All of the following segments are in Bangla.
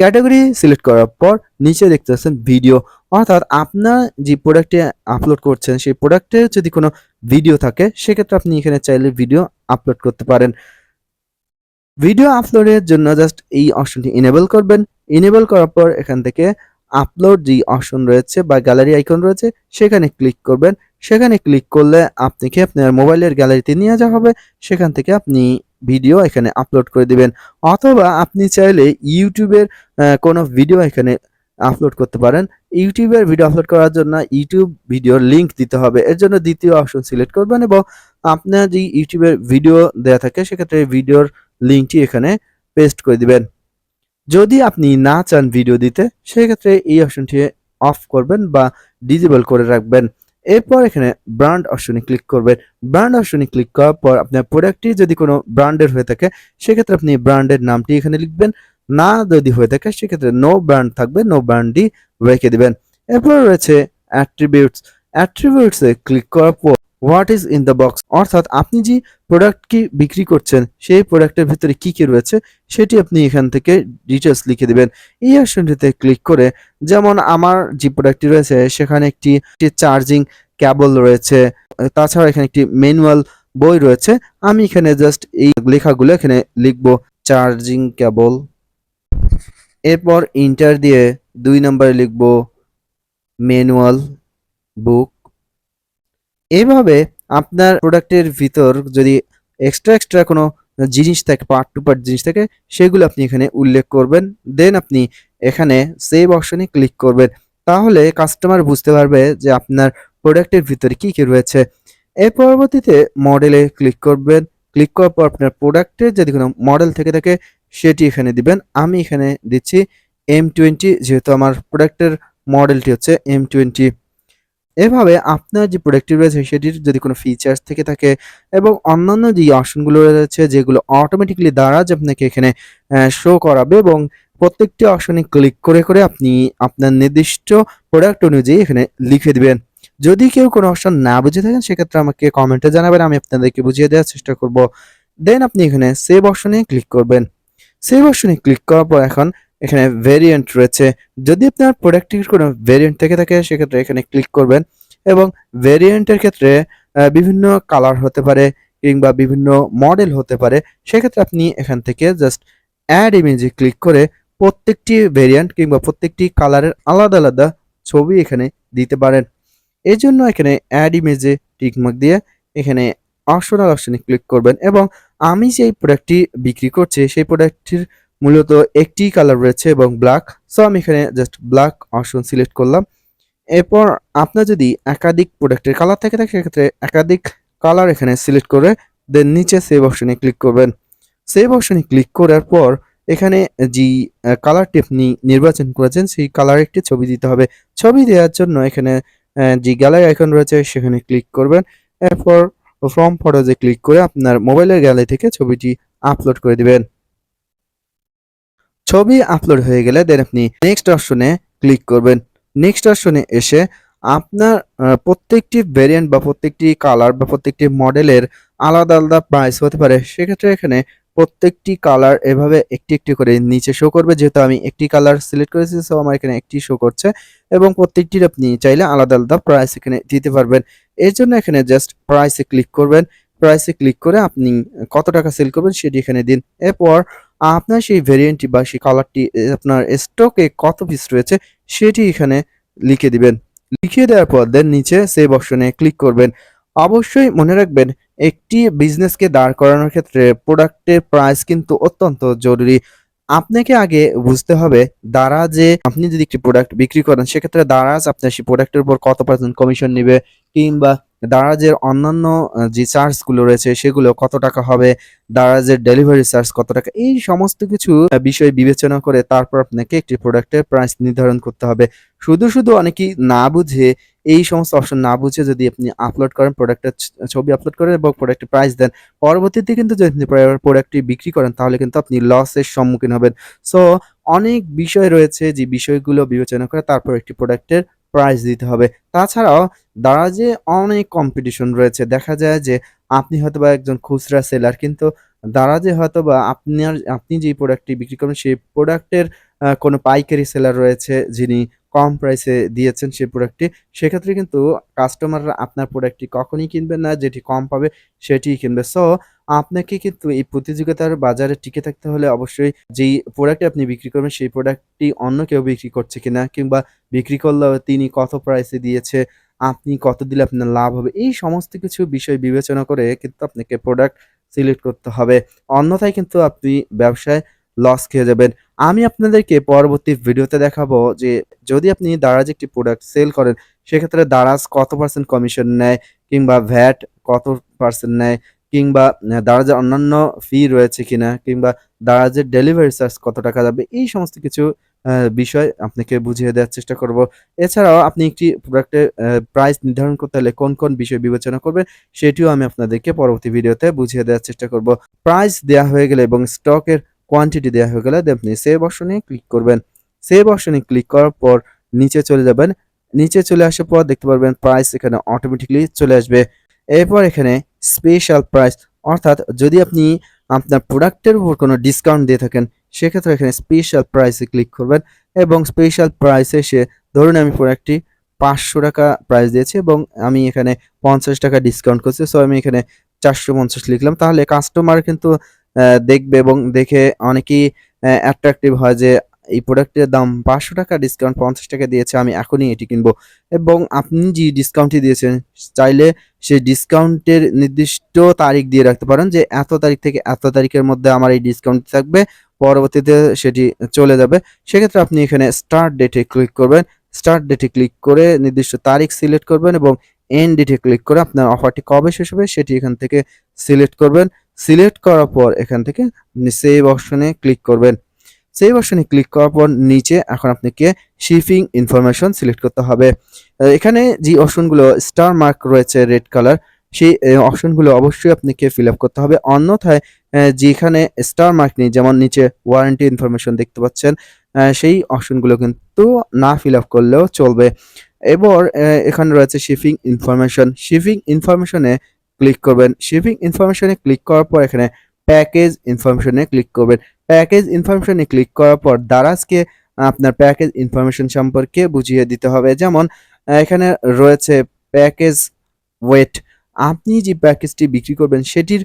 ক্যাটাগরি সিলেক্ট করার পর নিচে দেখতে পাচ্ছেন ভিডিও। অর্থাৎ আপনার যে প্রোডাক্টে আপলোড করছেন, সেই প্রোডাক্টের যদি কোনো ভিডিও থাকে, সেক্ষেত্রে আপনি এখানে চাইলে ভিডিও আপলোড করতে পারেন। ভিডিও আপলোডের জন্য জাস্ট এই অপশনটি এনেবল করবেন। এনেবল করার পর এখান থেকে আপলোড যে অপশন রয়েছে বা গ্যালারি আইকন রয়েছে, সেখানে ক্লিক করবেন। সেখানে ক্লিক করলে আপনাকে আপনার মোবাইলের গ্যালারিতে নিয়ে যাওয়া হবে। সেখান থেকে আপনি ভিডিও এখানে আপলোড করে দিবেন, অথবা আপনি চাইলে ইউটিউবের কোনো ভিডিও এখানে আপলোড করতে পারেন। ইউটিউবের ভিডিও আপলোড করার জন্য ইউটিউব ভিডিওর লিংক দিতে হবে। এর জন্য দ্বিতীয় অপশন সিলেক্ট করবেন এবং আপনার যে ইউটিউবের ভিডিও দেওয়া থাকে, সেক্ষেত্রে ভিডিওর লিঙ্কটি এখানে পেস্ট করে দিবেন। যদি আপনি না চান ভিডিও দিতে, সেক্ষেত্রে এই অপশনটি অফ করবেন বা ডিজেবল করে রাখবেন। এরপর এখানে ব্র্যান্ড অপশনে ক্লিক করবেন। ব্র্যান্ড অপশনে ক্লিক করার পর আপনার প্রোডাক্টটি যদি কোনো ব্র্যান্ডের হয়ে থাকে, সেক্ষেত্রে আপনি ব্র্যান্ডের নামটি এখানে লিখবেন। না যদি হয়ে থাকে, সেক্ষেত্রে নো ব্র্যান্ড থাকবে নো ব্র্যান্ডই রেখে দেবেন। এরপর রয়েছে অ্যাট্রিবিউটস অ্যাট্রিবিউটসে ক্লিক করার পর what is in the box অর্থাৎ আপনি যে প্রোডাক্ট কি বিক্রি করছেন, সেই প্রোডাক্টের ভিতরে কি কি রয়েছে, সেটি আপনি এখান থেকে ডিটেলস লিখে দিবেন। এই অপশনটিতে ক্লিক করে যেমন আমার যে প্রোডাক্টটি রয়েছে, সেখানে একটি চার্জিং ক্যাবল রয়েছে, তাছাড়া এখানে একটি ম্যানুয়াল বই রয়েছে। আমি এখানে জাস্ট এই লেখাগুলো এখানে লিখব চার্জিং কেবল এরপর ইন্টার দিয়ে দুই নম্বরে লিখব ম্যানুয়াল বুক এইভাবে আপনার প্রোডাক্টের ভিতর যদি এক্সট্রা এক্সট্রা কোনো জিনিস থাকে পার্ট টু পার্ট জিনিস থাকে, সেগুলো আপনি এখানে উল্লেখ করবেন। দেন আপনি এখানে সেভ অপশনে ক্লিক করবেন। তাহলে কাস্টমার বুঝতে পারবে যে আপনার প্রোডাক্টের ভিতরে কি কি রয়েছে। এর পরবর্তীতে মডেলে ক্লিক করবেন। ক্লিক করার পর আপনার প্রোডাক্টের যদি কোনো মডেল থেকে থাকে, সেটি এখানে দিবেন। আমি এখানে দিচ্ছি এম টোয়েন্টি যেহেতু আমার প্রোডাক্টের মডেলটি হচ্ছে এম টোয়েন্টি এভাবে আপনার যে প্রোডাক্টটি রয়েছে সেটির যদি কোনো ফিচার্স থেকে থাকে এবং অন্যান্য যে অপশনগুলো রয়েছে যেগুলো অটোমেটিকলি দারাজ আপনাকে এখানে শো করাবে এবং প্রত্যেকটি অপশনে ক্লিক করে করে আপনি আপনার নির্দিষ্ট প্রোডাক্ট অনুযায়ী এখানে লিখে দিবেন। যদি কেউ কোনো অপশন না বুঝে থাকেন, সেক্ষেত্রে আমাকে কমেন্টে জানাবেন, আমি আপনাদেরকে বুঝিয়ে দেওয়ার চেষ্টা করব। দেন আপনি এখানে সেভ অপশনে ক্লিক করবেন। সেভ অপশনে ক্লিক করার পর এখন এখানে ভেরিয়েন্ট রয়েছে। যদি আপনার প্রোডাক্টটির কোনো ভেরিয়েন্ট থেকে থাকে, সেক্ষেত্রে এখানে ক্লিক করবেন এবং ভেরিয়েন্টের ক্ষেত্রে বিভিন্ন কালার হতে পারে কিংবা বিভিন্ন মডেল হতে পারে। সেক্ষেত্রে আপনি এখান থেকে জাস্ট অ্যাড ইমেজে ক্লিক করে প্রত্যেকটি ভেরিয়েন্ট কিংবা প্রত্যেকটি কালারের আলাদা আলাদা ছবি এখানে দিতে পারেন। এই জন্য এখানে অ্যাড ইমেজে টিকমার্ক দিয়ে এখানে অপশনাল অপশনে ক্লিক করবেন এবং আমি যেই প্রোডাক্টটি বিক্রি করছি, সেই প্রোডাক্টটির মূলত একটি কালার রয়েছে এবং ব্ল্যাক সো আমি এখানে জাস্ট ব্ল্যাক অপশন সিলেক্ট করলাম। এরপর আপনার যদি একাধিক প্রোডাক্টের কালার থেকে থাকে, সেক্ষেত্রে একাধিক কালার এখানে সিলেক্ট করে দেন নিচে সেভ অপশনে ক্লিক করবেন। সেভ অপশনে ক্লিক করার পর এখানে যে কালারটি আপনি নির্বাচন করেছেন, সেই কালার একটি ছবি দিতে হবে। ছবি দেওয়ার জন্য এখানে যে গ্যালারি আইকন রয়েছে, সেখানে ক্লিক করবেন। এরপর ফ্রম ফটোজে ক্লিক করে আপনার মোবাইলের গ্যালারি থেকে ছবিটি আপলোড করে দিবেন। ছবি আপলোড হয়ে গেলে দেন আপনি নেক্সট অপশনে ক্লিক করবেন। নেক্সট অপশনে এসে আপনার প্রত্যেকটি ভেরিয়েন্ট বা প্রত্যেকটি কালার বা প্রত্যেকটি মডেলের আলাদা আলাদা প্রাইস হতে পারে। সেক্ষেত্রে এখানে প্রত্যেকটি কালার এভাবে একটি একটি করে নিচে শো করবে। যেহেতু আমি একটি কালার সিলেক্ট করেছি সো আমার এখানে একটি শো করছে এবং প্রত্যেকটির আপনি চাইলে আলাদা আলাদা প্রাইস এখানে দিতে পারবেন। এর জন্য এখানে জাস্ট প্রাইসে ক্লিক করবেন। প্রাইসে ক্লিক করে আপনি কত টাকা সেল করবেন সেটি এখানে দিন। এরপর আপনার সেই ভেরিয়েন্টটি বা সেই কালারটি আপনার স্টকে কত পিস রয়েছে, সেটি এখানে লিখে দিবেন। লিখে দেওয়ার পর দেন নিচে সেভ অপশনে ক্লিক করবেন। অবশ্যই মনে রাখবেন, একটি বিজনেসকে দাঁড় করানোর ক্ষেত্রে প্রোডাক্টের প্রাইস কিন্তু অত্যন্ত জরুরি। আপনাকে আগে বুঝতে হবে, দারাজে আপনি যদি একটি প্রোডাক্ট বিক্রি করেন, সেক্ষেত্রে দারাজ আপনার সেই প্রোডাক্টের উপর কত পার্সেন্ট কমিশন নেবে কিংবা দারাজের অন্যান্য যে চার্জগুলো রয়েছে সেগুলো কত টাকা হবে, দারাজের ডেলিভারি চার্জ কত টাকা, এই সমস্ত কিছু বিষয় বিবেচনা করে তারপর আপনাকে একটি প্রোডাক্টের প্রাইস নির্ধারণ করতে হবে। শুধু শুধু অনেকেই না বুঝে, এই সমস্ত অপশন না বুঝে যদি আপনি আপলোড করেন প্রোডাক্টের ছবি আপলোড করেন এবং প্রোডাক্টের প্রাইস দেন, পরবর্তীতে কিন্তু যদি আপনি প্রোডাক্টটি বিক্রি করেন, তাহলে কিন্তু আপনি লসের সম্মুখীন হবেন। সো অনেক বিষয় রয়েছে যে বিষয়গুলো বিবেচনা করে তারপর একটি প্রোডাক্টের প্রাইস দিতে হবে। তাছাড়াও দারাজে অনেক কম্পিটিশন রয়েছে, দেখা যায় যে আপনি হয়তো বা একজন খুচরা সেলার কিন্তু দারাজে হয়তোবা আপনার, আপনি যে প্রোডাক্টটি বিক্রি করেন সেই প্রোডাক্টের কোনো পাইকারি সেলার রয়েছে যিনি কম প্রাইসে দিয়েছেন সেই প্রোডাক্টটি সেক্ষেত্রে কিন্তু কাস্টমাররা আপনার প্রোডাক্টটি কখনই কিনবে না, যেটি কম পাবে সেটিই কিনবে। সো আপনাকে কিন্তু এই প্রতিযোগিতার বাজারে টিকে থাকতে হলে অবশ্যই যেই প্রোডাক্টটি আপনি বিক্রি করবেন, সেই প্রোডাক্টটি অন্য কেউ বিক্রি করছে কিনা, কিংবা বিক্রি করলেও তিনি কত প্রাইসে দিয়েছে, আপনি কত দিলে আপনার লাভ হবে, এই সমস্ত কিছু বিষয় বিবেচনা করে কিন্তু আপনাকে প্রোডাক্ট সিলেক্ট করতে হবে। অন্যথায় কিন্তু আপনি ব্যবসায় লস খেয়ে যাবেন। আমি আপনাদেরকে পরবর্তী ভিডিওতে দেখাবো যে যদি আপনি দারাজ একটি প্রোডাক্ট সেল করেন, সেক্ষেত্রে দারাজ কত পার্সেন্ট কমিশন নেয় কিংবা ভ্যাট কত পার্সেন্ট নেয় কিংবা দারাজের অন্যান্য ফি রয়েছে কিনা কিংবা দারাজের ডেলিভারি চার্জ কত টাকা যাবে, এই সমস্ত কিছু বিষয় আপনাকে বুঝিয়ে দেওয়ার চেষ্টা করব। এছাড়াও আপনি একটি প্রোডাক্টের প্রাইস নির্ধারণ করতে হলে কোন কোন বিষয় বিবেচনা করবেন, সেটিও আমি আপনাদেরকে পরবর্তী ভিডিওতে বুঝিয়ে দেওয়ার চেষ্টা করব। প্রাইস দেওয়া হয়ে গেলে এবং স্টকের কোয়ান্টিটি দেওয়া হয়ে গেলে আপনি সেভ অপশনে ক্লিক করবেন। সেভ অপশনে ক্লিক করার পর নিচে চলে যাবেন। নিচে চলে আসার পর দেখতে পারবেন প্রাইস এখানে অটোমেটিকলি চলে আসবে। এরপর এখানে স্পেশাল প্রাইস অর্থাৎ যদি আপনি আপনার প্রোডাক্টের উপর কোনো ডিসকাউন্ট দিয়ে থাকেন, সেক্ষেত্রে এখানে স্পেশাল প্রাইসে ক্লিক করবেন এবং স্পেশাল প্রাইসে এসে ধরুন আমি প্রোডাক্টটি পাঁচশো টাকা প্রাইস দিয়েছি এবং আমি এখানে পঞ্চাশ টাকা ডিসকাউন্ট করছি। সো আমি এখানে চারশো পঞ্চাশ লিখলাম। তাহলে কাস্টমার কিন্তু দেখবে এবং দেখে অনেকেই অ্যাট্রাকটিভ হয় যে এই প্রোডাক্টের দাম পাঁচশো টাকা ডিসকাউন্ট পঞ্চাশ টাকা দিয়েছে, আমি এখনই এটি কিনবো। এবং আপনি যে ডিসকাউন্টটি দিয়েছেন, চাইলে সেই ডিসকাউন্টের নির্দিষ্ট তারিখ দিয়ে রাখতে পারেন যে এত তারিখ থেকে এত তারিখের মধ্যে আমার এই ডিসকাউন্ট থাকবে, পরবর্তীতে সেটি চলে যাবে। সেক্ষেত্রে আপনি এখানে স্টার্ট ডেটে ক্লিক করবেন। স্টার্ট ডেটে ক্লিক করে নির্দিষ্ট তারিখ সিলেক্ট করবেন এবং এন্ড ডেটে ক্লিক করে আপনার অফারটি কবে শেষ হবে সেটি এখান থেকে সিলেক্ট করবেন। সিলেক্ট করার পর এখান থেকে সেভ অপশনে ক্লিক করবেন। সেভ অপশনে ক্লিক করার পর নিচে এখন আপনাকে শিপিং ইনফরমেশন সিলেক্ট করতে হবে। এখানে যে অপশনগুলো স্টার মার্ক রয়েছে রেড কালার সেই অপশনগুলো অবশ্যই আপনাকে ফিল আপ করতে হবে। অন্যথায় যেখানে স্টার মার্ক নেই, যেমন নিচে ওয়ারেন্টি ইনফরমেশন দেখতে পাচ্ছেন সেই অপশনগুলো কিন্তু না ফিল আপ করলেও চলবে। এবার এখানে রয়েছে শিপিং ইনফরমেশন শিপিং ইনফরমেশনে ক্লিক করবেন। শিপিং ইনফরমেশনে ক্লিক করার পর এখানে প্যাকেজ ইনফরমেশনে ক্লিক করবেন। প্যাকেজ ইনফরমেশনে ক্লিক করার পর দারাজকে আপনার প্যাকেজ ইনফরমেশন সম্পর্কে বুঝিয়ে দিতে হবে। যেমন, এখানে রয়েছে প্যাকেজ ওয়েট আপনি যে প্যাকেজটি বিক্রি করবেন, সেটির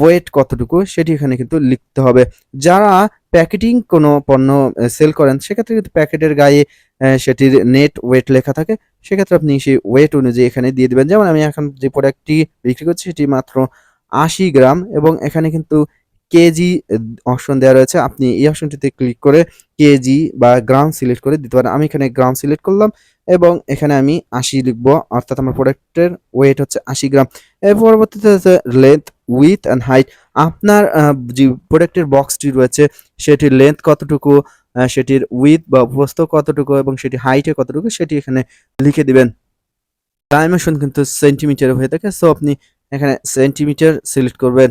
ওয়েট কতটুকু, সেটি এখানে কিন্তু লিখতে হবে। যারা প্যাকেটিং কোনো পণ্য সেল করেন, সেক্ষেত্রে কিন্তু প্যাকেটের গায়ে সেটির নেট ওয়েট লেখা থাকে। সেক্ষেত্রে আপনি সেই ওয়েট অনুযায়ী এখানে দিয়ে দেবেন। যেমন আমি এখন যে প্রোডাক্টটি বিক্রি করছি সেটি মাত্র আশি গ্রাম এবং এখানে কিন্তু কেজি অপশন দেওয়া রয়েছে। আপনি এই অপশনটিতে ক্লিক করে কেজি বা গ্রাম সিলেক্ট করে দিতে পারেন। আমি এখানে গ্রাম সিলেক্ট করলাম এবং এখানে আমি আশি লিখব। অর্থাৎ আমার প্রোডাক্টের ওয়েট হচ্ছে আশি গ্রাম। এর পরবর্তীতে হচ্ছে লেন্থ উইথ অ্যান্ড হাইট আপনার যে প্রোডাক্টের বক্সটি রয়েছে, সেটির লেন্থ কতটুকু? সেটির উইথ বা প্রস্থ কতটুকু এবং সেটি হাইটে কতটুকু সেটি এখানে লিখে দিবেন। ডাইমেনশন কিন্তু সেন্টিমিটার হয়ে থাকে সো আপনি এখানে সেন্টিমিটার সিলেক্ট করবেন।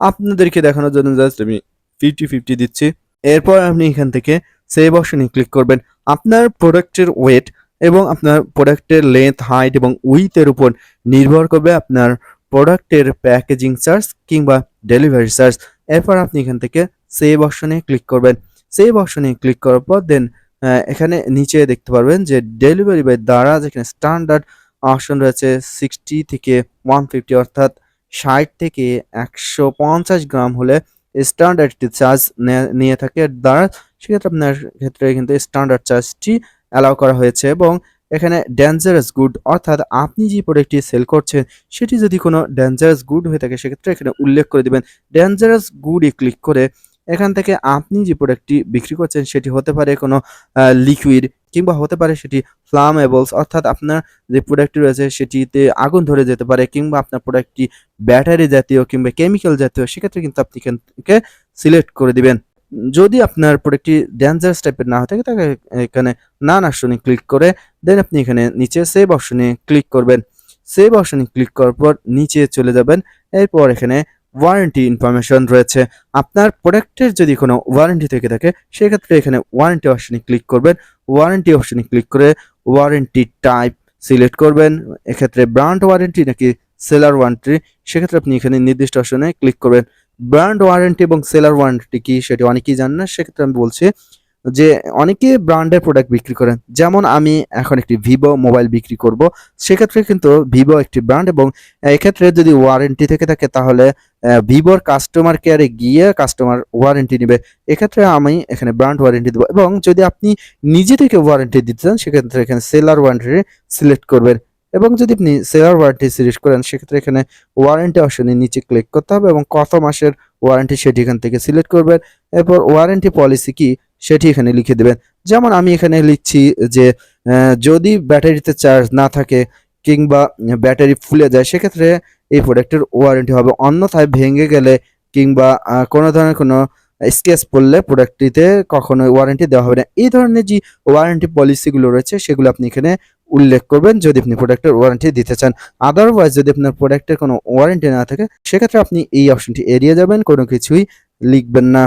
আপনাদেরকে দেখানোর জন্য জাস্ট আমি ফিফটি ফিফটি দিচ্ছি। এরপর আপনি এখান থেকে সেভ অপশনে ক্লিক করবেন। আপনার প্রোডাক্টের ওয়েট এবং আপনার প্রোডাক্টের লেন্থ হাইট এবং উইথের উপর নির্ভর করবে আপনার প্রোডাক্টের প্যাকেজিং চার্জ কিংবা ডেলিভারি চার্জ এরপর আপনি এখান থেকে সেভ অপশনে ক্লিক করবেন। সেভ অপশনে ক্লিক করার পর দেন এখানে নিচে দেখতে পারবেন যে ডেলিভারি বাই দ্বারা যেখানে স্ট্যান্ডার্ড অপশন রয়েছে সিক্সটি থেকে ওয়ান ফিফটি অর্থাৎ ষাট থেকে একশো পঞ্চাশ গ্রাম হলে স্ট্যান্ডার্ড একটি চার্জ নিয়ে থাকে। দ্বারা সেক্ষেত্রে আপনার ক্ষেত্রে কিন্তু স্ট্যান্ডার্ড চার্জটি অ্যালাউ করা হয়েছে এবং এখানে ডেঞ্জারাস গুড অর্থাৎ আপনি যে প্রোডাক্টটি সেল করছেন, সেটি যদি কোনো ডেঞ্জারাস গুড হয়ে থাকে, সেক্ষেত্রে এখানে উল্লেখ করে দিবেন। ডেঞ্জারাস গুডে ক্লিক করে এখান থেকে আপনি যে প্রোডাক্টটি বিক্রি করছেন, সেটি হতে পারে কোনো লিকুইড কিংবা হতে পারে সেটি ফ্লামেবলস অর্থাৎ আপনার যে প্রোডাক্টটি রয়েছে, সেটিতে আগুন ধরে যেতে পারে কিংবা আপনার প্রোডাক্টটি ব্যাটারি জাতীয় কিংবা কেমিক্যাল জাতীয়, সেক্ষেত্রে কিন্তু আপনি এখান থেকে সিলেক্ট করে দিবেন। যদি আপনার প্রোডাক্টটি ডেঞ্জারাস টাইপের না হয়ে থাকে তাহলে এখানে নান অপশনে ক্লিক করে দেন আপনি এখানে নিচে সেভ অপশনে ক্লিক করবেন। সেভ অপশনে ক্লিক করার পর নিচে চলে যাবেন। এরপর এখানে ওয়ারেন্টি ইনফরমেশন রয়েছে। আপনার প্রোডাক্টের যদি কোনো ওয়ারেন্টি থেকে থাকে, সেক্ষেত্রে এখানে ওয়ারেন্টি অপশনে ক্লিক করবেন। ওয়ারেন্টি অপশনে ক্লিক করে ওয়ারেন্টি টাইপ সিলেক্ট করবেন। এক্ষেত্রে ব্র্যান্ড ওয়ারেন্টি নাকি সেলার ওয়ারেন্টি সেক্ষেত্রে আপনি এখানে নির্দিষ্ট অপশনে ক্লিক করবেন। ব্র্যান্ড ওয়ারেন্টি এবং সেলার ওয়ারেন্টি কি, সেটি অনেকেই জানেন না, সেক্ষেত্রে আমি বলছি যে অনেকে ব্র্যান্ডের প্রোডাক্ট বিক্রি করেন। যেমন আমি এখন একটি ভিভো মোবাইল বিক্রি করব। সেক্ষেত্রে কিন্তু ভিভো একটি ব্র্যান্ড এবং এক্ষেত্রে যদি ওয়ারেন্টি থেকে থাকে তাহলে ভিভোর কাস্টমার কেয়ারে গিয়ে কাস্টমার ওয়ারেন্টি নেবে। এক্ষেত্রে আমি এখানে ব্র্যান্ড ওয়ারেন্টি দেবো এবং যদি আপনি নিজে থেকে ওয়ারেন্টি দিতে চান, সেক্ষেত্রে এখানে সেলার ওয়ারেন্টি সিলেক্ট করবেন। এবং যদি আপনি সেলার ওয়ারেন্টি সিলেক্ট করেন, সেক্ষেত্রে এখানে ওয়ারেন্টি অপশনে নিচে ক্লিক করতে হবে এবং কত মাসের ওয়ারেন্টি সেটি এখান থেকে সিলেক্ট করবেন। এরপর ওয়ারেন্টি পলিসি কি? সেটি এখানে লিখে দেবেন। যেমন আমি এখানে লিখছি যে যদি ব্যাটারিতে চার্জ না থাকে কিংবা ব্যাটারি ফুলে যায়, সেক্ষেত্রে এই প্রোডাক্টের ওয়ারেন্টি হবে। অন্যথায় ভেঙে গেলে কিংবা কোনো ধরনের কোনো স্কেচ পড়লে প্রোডাক্টটিতে কখনো ওয়ারেন্টি দেওয়া হবে না। এই ধরনের যে ওয়ারেন্টি পলিসিগুলো রয়েছে, সেগুলো আপনি এখানে উল্লেখ করবেন যদি আপনি প্রোডাক্টের ওয়ারেন্টি দিতে চান। আদারওয়াইজ যদি আপনার প্রোডাক্টের কোনো ওয়ারেন্টি না থাকে, সেক্ষেত্রে আপনি এই অপশনটি এড়িয়ে যাবেন, কোনো কিছুই লিখবেন না।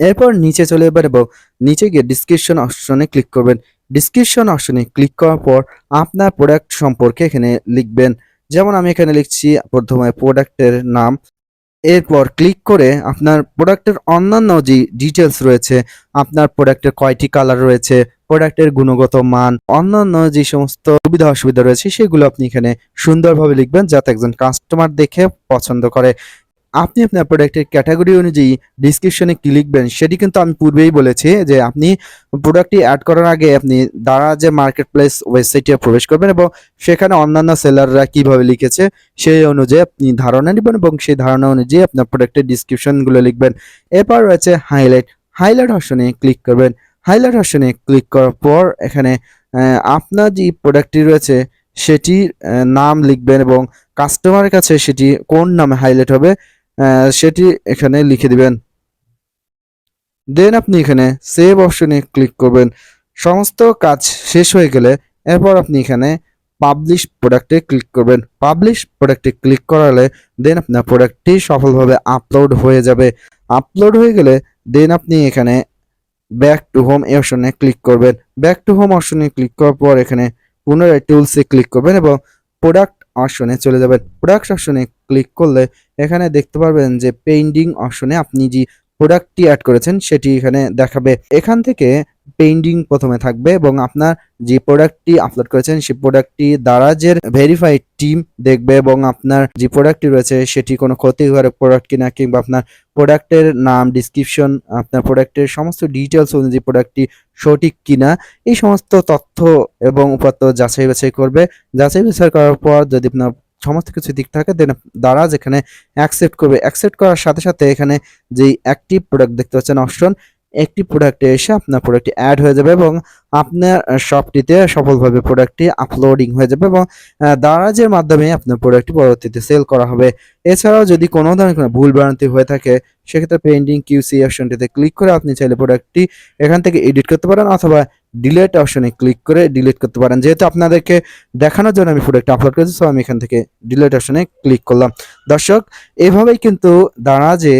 এরপর নিচে চলে এবং নিচে গিয়ে ডিসক্রিপশন অপশনে ক্লিক করবেন। ডিসক্রিপশন অপশনে ক্লিক করার পর আপনার প্রোডাক্ট সম্পর্কে এখানে লিখবেন। যেমন আমি এখানে লিখছি প্রথমে প্রোডাক্টের নাম। এরপর ক্লিক করে আপনার প্রোডাক্টের অন্যান্য যে ডিটেলস রয়েছে, আপনার প্রোডাক্টের কয়টি কালার রয়েছে প্রোডাক্টের গুণগত মান, অন্যান্য যে সমস্ত সুবিধা অসুবিধা রয়েছে, সেগুলো আপনি এখানে সুন্দরভাবে লিখবেন যাতে একজন কাস্টমার দেখে পছন্দ করে। আপনি আপনার প্রোডাক্টের ক্যাটাগরি অনুযায়ী ডিসক্রিপশনে কি লিখবেন, সেটি কিন্তু আমি পূর্বেই বলেছি যে আপনি প্রোডাক্টটি অ্যাড করার আগে আপনি দ্বারা যে মার্কেট প্লেস ওয়েবসাইটে প্রবেশ করবেন এবং সেখানে অন্যান্য সেলাররা কীভাবে লিখেছে সেই অনুযায়ী আপনি ধারণা নেবেন এবং সেই ধারণা অনুযায়ী আপনার প্রোডাক্টের ডিসক্রিপশনগুলো লিখবেন। এরপর রয়েছে হাইলাইট হাইলাইট অপশনে ক্লিক করবেন। হাইলাইট অপশনে ক্লিক করার পর এখানে আপনার যে প্রোডাক্টটি রয়েছে সেটির নাম লিখবেন এবং কাস্টমারের কাছে সেটি কোন নামে হাইলাইট হবে সেটি এখানে লিখে দিবেন। দেন আপনি এখানে সেভ অপশনে ক্লিক করবেন। সমস্ত কাজ শেষ হয়ে গেলে এরপর আপনি এখানে পাবলিশ প্রোডাক্টে ক্লিক করবেন। পাবলিশ প্রোডাক্টে ক্লিক করালে দেন আপনার প্রোডাক্টটি সফলভাবে আপলোড হয়ে যাবে। আপলোড হয়ে গেলে দেন আপনি এখানে ব্যাক টু হোম অপশনে ক্লিক করবেন। ব্যাক টু হোম অপশনে ক্লিক করার পর এখানে পুনরায় টুলসে ক্লিক করবেন এবং প্রোডাক্ট অপশনে চলে যাবেন প্রোডাক্ট অপশনে ক্লিক করলে এখানে দেখতে পারবেন যে পেইন্টিং অপশনে আপনি যে প্রোডাক্টটি অ্যাড করেছেন সেটি এখানে দেখাবে। এখান থেকে পেইন্টিং প্রথমে থাকবে এবং আপনার যে প্রোডাক্টটি আপলোড করেছেন সেই প্রোডাক্টটি দারাজের ভেরিফাইড টিম দেখবে এবং আপনার যে প্রোডাক্টটি রয়েছে, সেটি কোনো ক্ষতিকারক প্রোডাক্ট কিনা কিংবা আপনার প্রোডাক্টের নাম ডিসক্রিপশন আপনার প্রোডাক্টের সমস্ত ডিটেলস অনুযায়ী প্রোডাক্টটি সঠিক কিনা, এই সমস্ত তথ্য এবং উপাত্ত যাচাই বাছাই করবে। যাচাই বাছাই করার পর যদি আপনার সমস্ত কিছু দিক থাকে দেন দারাজ এখানে অ্যাকসেপ্ট করবে। অ্যাকসেপ্ট করার সাথে সাথে এখানে যেই অ্যাক্টিভ প্রোডাক্ট দেখতে পাচ্ছেন অপশন একটি প্রোডাক্টে এসে আপনার প্রোডাক্টটি অ্যাড হয়ে যাবে এবং আপনার শপটিতে সফলভাবে প্রোডাক্টটি আপলোডিং হয়ে যাবে এবং দারাজের মাধ্যমে আপনার প্রোডাক্টটি পরবর্তীতে সেল করা হবে। এছাড়াও যদি কোনো ধরনের কোনো ভুল ভ্রান্তি হয়ে থাকে, সেক্ষেত্রে পেন্ডিং কিউসি অপশনটিতে ক্লিক করে আপনি চাইলে প্রোডাক্টটি এখান থেকে এডিট করতে পারেন অথবা ডিলেট অপশনে ক্লিক করে ডিলিট করতে পারেন। যেহেতু আপনাদেরকে দেখানোর জন্য আমি প্রোডাক্ট আপলোড করেছি সো আমি এখান থেকে ডিলেট অপশনে ক্লিক করলাম। দর্শক, এভাবেই কিন্তু দারাজে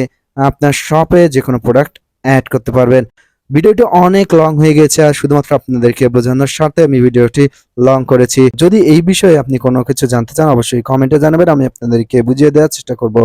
আপনার শপে যে কোনো প্রোডাক্ট অ্যাড করতে পারবেন। ভিডিওটি অনেক লং হয়ে গেছে আর শুধুমাত্র আপনাদেরকে বোঝানোর স্বার্থে আমি ভিডিওটি লং করেছি। যদি এই বিষয়ে আপনি কোনো কিছু জানতে চান, অবশ্যই কমেন্টে জানাবেন, আমি আপনাদেরকে বুঝিয়ে দেওয়ার চেষ্টা করব।